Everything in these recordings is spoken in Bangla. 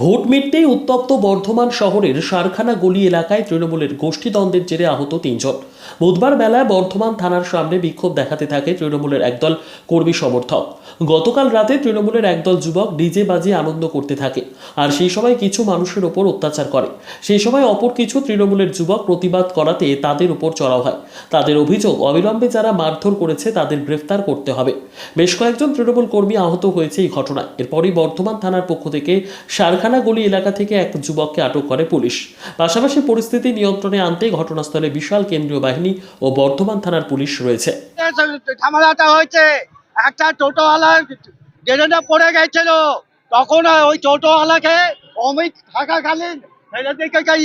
ভোট মিটতেই উত্তপ্ত বর্ধমান শহরের সারখানা গলি এলাকায় তৃণমূলের গোষ্ঠীদ্বন্দ্বের জেরে আহত তিনজন। বুধবার বেলায় বর্ধমান থানার সামনে বিক্ষোভ দেখাতে থাকে তৃণমূলের একদল কর্মী সমর্থক। গতকাল রাতে তৃণমূলের একদল যুবক ডিজে বাজিয়ে আনন্দ করতে থাকে আর সেই সময় কিছু মানুষের ওপর অত্যাচার করে। সেই সময় অপর কিছু তৃণমূলের যুবক প্রতিবাদ করাতে তাদের উপর চড়াও হয়। তাদের অভিযোগ, অবিলম্বে যারা মারধর করেছে তাদের গ্রেফতার করতে হবে। বেশ কয়েকজন তৃণমূল কর্মী আহত হয়েছে এই ঘটনায়। এরপরই বর্ধমান থানার পক্ষ থেকে সারখানা গলি এলাকা থেকে এক যুবককে আটক করে পুলিশ। পাশাপাশি পরিস্থিতি নিয়ন্ত্রণে আনতে ঘটনাস্থলে বিশাল কেন্দ্রীয় বাহিনী ও বর্ধমান থানার পুলিশ রয়েছে। হয়েছে। একটা টোটোওয়ালা গ্রেনেডে পড়ে গেছিল, তখন ওই টোটোওয়ালাকে অমিত থাকাকালীন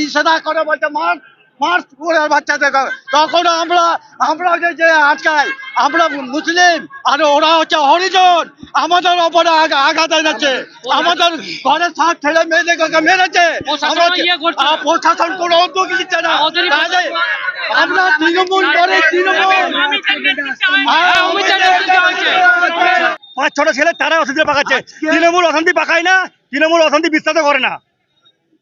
ইশারা করে বলছে, মার মার পুরের বাচ্চাদেরকে তখন আমরা আমরা যে যে আজকাল আমরা মুসলিম আর ওরা হচ্ছে হরিজন। আমাদের ওপরে আঘাত এনেছে। আমাদের ঘরের সাত ছেলে মেয়েদেরকে মেরেছে। প্রশাসন ইয়ে প্রশাসন কোনো উদ্যোগ নিচ্ছে না। আমরা তৃণমূল করে তৃণমূল। পাঁচ ছটা ছেলে তারা অশান্তি পাকাচ্ছে। তৃণমূল অশান্তি পাকায় না তৃণমূল অশান্তি বিশ্বাস করে না।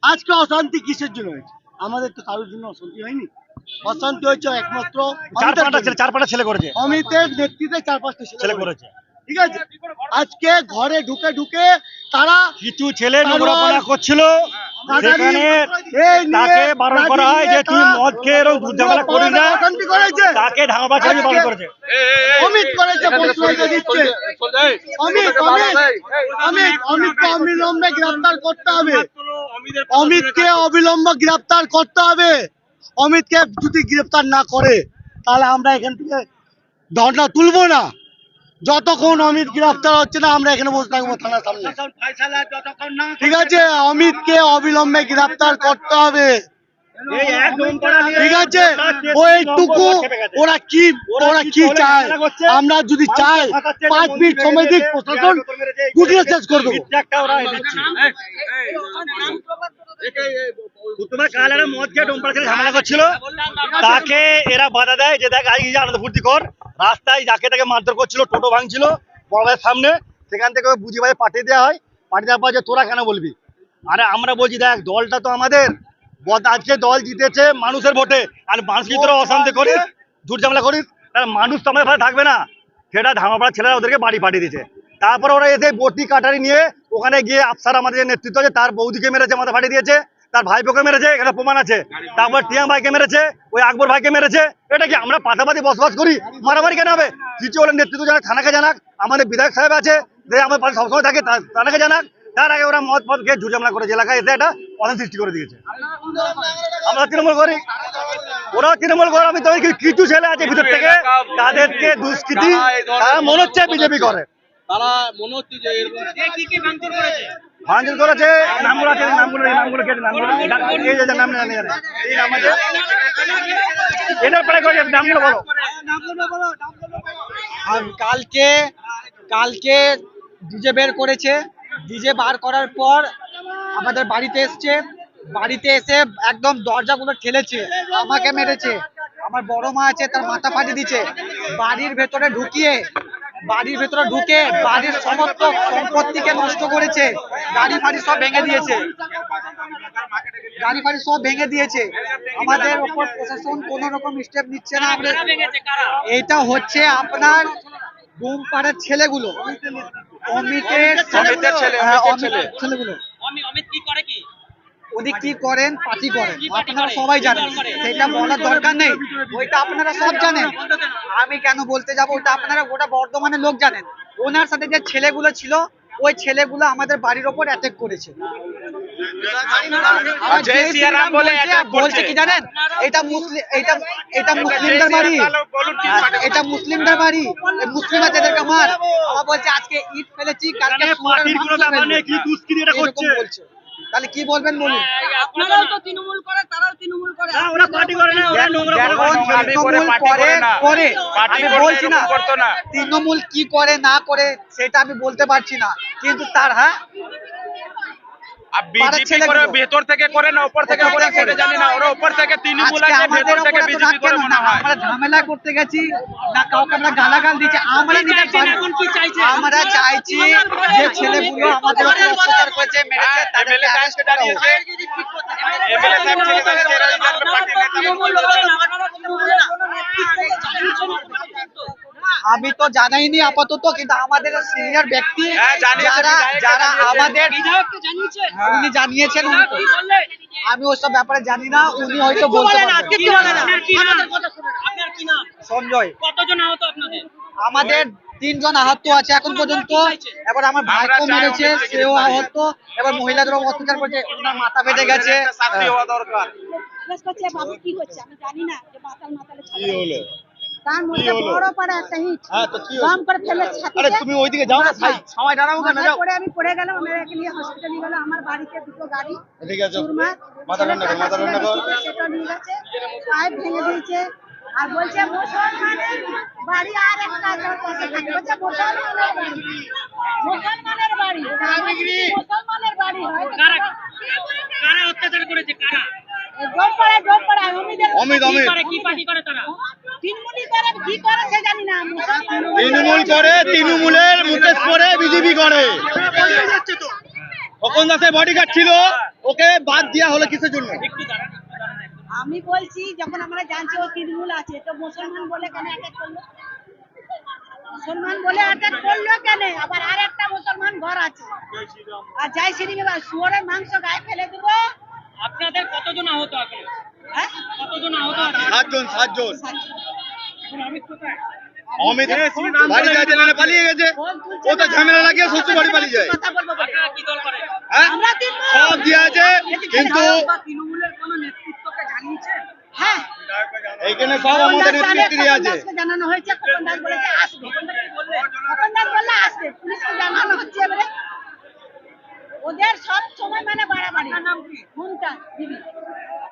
আজকে অশান্তি কিসের জন্য হয়েছে? আমাদের তো কারোর জন্য অশান্তি হয়নি। অশান্তি হয়েছে একমাত্র চার পাঁচটা ছেলে চার পাঁচটা ছেলে করেছে। অমিতের নেতৃত্বে চার পাঁচটা ছেলে করেছে। ঠিক আছে? আজকে ঘরে ঢুকে ঢুকে তারা কিছু ছেলে নোংরাপনা করছিল। তাকে বারণ করা হয় যে তুই মদ খেয়ে এরকম দুধ ঝামেলা করিস না তাকে ঢাকা ছেলে বারণ করেছে। অমিত করেছে প্রশ্রয় দিচ্ছে অমিত অমিত অমিত অমিতকে অবিলম্বে গ্রেফতার করতে হবে। অমিতকে অবিলম্বে গ্রেফতার করতে হবে। অমিতকে যদি গ্রেফতার না করে তাহলে আমরা এখান থেকে ধর্ণা তুলবো না। যতক্ষণ অমিত গ্রেফতার হচ্ছে না আমরা এখানে বসে থাকব থানার সামনে ঠিক আছে অমিতকে অবিলম্বে গ্রেফতার করতে হবে ঠিক আছে ওইটুকু ওরা কি ওরা কি চায় আমরা যদি চাই পাঁচ মিনিট সময় দিক প্রশাসন গুটিয়ে শেষ করে দেবো তাকে এরা বাধা দেয় যে দেখ আজকে আনন্দ ফুর্তি কর। রাস্তায় যাকে তাকে মারধর করছিল, টোটো ভাঙছিল বড় সামনে। সেখান থেকে বুঝি ভাই পাঠিয়ে দেওয়া হয়। পাঠিয়ে দেওয়ার পর যে তোরা কেন বলবি? আরে আমরা বলছি, দেখ, দলটা তো আমাদের। আজকে দল জিতেছে মানুষের ভোটে। আর মানুষ কি তোরা অশান্তি করিস? ঝুট ঝামেলা করিস? তাহলে মানুষ তো আমাদের থাকবে না। সেটা ধামাপাড়া ছেলেরা ওদেরকে বাড়ি পাঠিয়ে দিয়েছে। তারপর ওরা এসে বটি, কাটারি নিয়ে ওখানে গিয়ে আফসার আমাদের যে নেতৃত্ব আছে, তার বৌদিকে মেরেছে, মাথা ফাটিয়ে দিয়েছে, তার ভাইপোকে মেরেছে, এখানে প্রমাণ আছে। তারপর টিয়াম ভাইকে মেরেছে, ওই আকবর ভাইকে মেরেছে। এটা কি আমরা পাশাপাশি বসবাস করি? মারামারি কেন হবে? হলে নেতৃত্ব জানাক থানাকে জানাক, আমাদের বিধায়ক সাহেব আছে, যে আমার পাশে সবসময় থাকে থানাকে জানাক। তার আগে ওরা মদ মদ খেয়ে ঝুটঝামলা করেছে, এলাকায় এসে এটা অনেক সৃষ্টি করে দিয়েছে। আমরা তৃণমূল করি। ওরা তৃণমূল করে, আমি তো কিছু ছেলে আছে ভিতর থেকে, তাদেরকে দুষ্কৃতি, তারা মনে হচ্ছে বিজেপি করে। তারা মনে হচ্ছে যে এরকম কি কি ভাঙচুর করেছে? নামগুলো আছে নামগুলো এই নামগুলো কেটে নামগুলো? এই যে নাম জানি জানি এই নাম আছে। এটার পরে করে নামগুলো বলো। আর কালকে কালকে ডিজে বের করেছে। ডিজে বার করার পর আমাদের বাড়িতে এসছে। বাড়িতে এসে একদম দরজাগুলো ঠেলেছে আমাকে মেরেছে। আমার বড় মা আছে তার মাথা ফাটিয়ে দিচ্ছে বাড়ির ভেতরে ঢুকিয়ে বাড়ির ভেতরে ঢুকে বাড়ির সমস্ত সম্পত্তিকে নষ্ট করেছে। গাড়ি ফাড়ি সব ভেঙে দিয়েছে। গাড়ি ফাড়ি সব ভেঙে দিয়েছে। আমাদের ওপর প্রশাসন কোনো রকম স্টেপ নিচ্ছে না। আমরা এটা হচ্ছে আপনার ডোমপাড়ার ছেলেগুলো। অমিতের অমিতের ছেলে, হ্যাঁ, অমিত- ছেলে। ছেলেগুলো অমি- অমিত কি করে কি উনি কি করেন পার্টি করেন। আপনারা সবাই জানেন। সেটা বলার দরকার নেই। ওইটা আপনারা সব জানেন। আমি কেন বলতে যাব? ওটা আপনারা গোটা বর্ধমানের লোক জানেন। ওনার সাথে যে ছেলেগুলো ছিল ওই ছেলেগুলো আমাদের বাড়ির ওপর অ্যাটাক করেছে। আর জয় জয় সিয়ারাম শ্রীরাম বলে বলছে, attack করছে। বলছে কি জানেন? এটা মুসলিম এটা এটা মুসলিমদের বাড়ি। এটা মুসলিমদের বাড়ি। মুসলিম আছে এদেরকে মার। আমার বলছে আজকে ঈদ ফেলেছি কালকে। বলছে। তাহলে কি বলবেন বলুন? আপনারাও তো তৃণমূল করে তারাও তৃণমূল করে। না, ওরা পার্টি করে না ওরা নোংরা করে। করে করে আমি বলছি না। তৃণমূল কি করে না করে সেটা আমি বলতে পারছি না। কিন্তু তার হ্যাঁ? বিজেপি। করে ভেতর থেকে করে না উপর থেকে করে সেটা জানি না। ওরা উপর থেকে তৃণমূল আছে ভেতর থেকে বিজেপি করে মনে হয়। আমরা ঝামেলা করতে গেছি না কাউকে আমরা গালাগাল দিচ্ছি আমরা নিজের আমরা চাইছি যে ছেলেগুলো আমাদের অত্যাচার করেছে মেরেছে তাদেরকে MLA করা হোক। এমএলএ সাহেব ছেড়ে দিয়েছে, এরা রিজার্ভ পার্টির নেতা আমি তো জানাইনি আপাতত কিন্তু আমাদের সিনিয়র ব্যক্তি হ্যাঁ, যারা যারা আমাদের উনি জানিয়েছেন আমি ওসব ব্যাপারে জানি না উনি হয়তো বলতে সঞ্জয়। কতজন আহত আপনাদের? আমাদের তিনজন আহত আছে এখন পর্যন্ত। এবার আমার ভাইকে আমরা মেরেছে সেও আহত। এবার মহিলাদেরও অত্যাচার করছে ওনার মাথা ফেটে গেছে। একটা শাস্তি হওয়া দরকার। জিজ্ঞেস করছে বাবু কি হচ্ছে? আমি জানি না তার মধ্যে বড় পাড়া একটা হিট হ্যাঁ, তো কি হলো? দম করে ফেলে ছাতিতে আরে তুমি ওইদিকে যাও না সাই সময় দাঁড়াবো কেন যাও। পড়ে আমি পড়ে গেলাম আমাকে নিয়ে হসপিটালে গেল আমার বাড়িতে দুটো গাড়ি ঠিক আছে মাথা ঠান্ডা কর, মাথা ঠান্ডা কর। সেটা নিয়ে গেছে পাইপ ভেঙে দিয়েছে। আর বলছে মুসলমানের বাড়ি আর একটা আছে থাকে। বলছে মুসলমানের বাড়ি। মুসলমানের বাড়ি। মুসলমানের বাড়ি। হয় কারা? কারা অত্যাচার করেছে? কারা? ডোম পাড়ায় ডোম পাড়ায় অমিত অমিত। কি পার্টি করে তারা? তৃণমূলই করে কি করে সে জানি না মুসলমান তৃণমূল করে তৃণমূলের মুকেশ করে বিজেপি করে। খোকন দাসের বডিগার্ড ছিল ওকে বাদ দেওয়া হলো কিসের জন্য? আমি বলছি যখন আমরা জানছি ও তৃণমূল আছে তো মুসলমান বলে কেন অ্যাটাক করল? মুসলমান বলে অ্যাটাক করল কেন? আবার আর একটা মুসলমান ঘর আছে। আর যাই শ্রী বাবা শুয়োরের মাংস গায়ে ফেলে দেবো। আপনাদের কতজন আহত এখন হ্যাঁ? কতজন আহত আছে সাতজন। সাতজন। অমিত বাড়ি যাচ্ছে না পালিয়ে গেছে। ও তো ঝামেলা লাগিয়ে শ্বশুর বাড়ি পালিয়ে যায়। করে? হ্যাঁ? সব দিয়ে আছে কিন্তু হ্যাঁ। এইখানে সব আমাদের নেতৃত্বে আছে। জানানো হয়েছে খোকন দাস বলেছে আসবে। খোকন দাস বললে আসবে? পুলিশকে জানানো হচ্ছে এবারে। ওদের সব সময় মানে বাড়াবাড়ি। নাম কি? দিদি।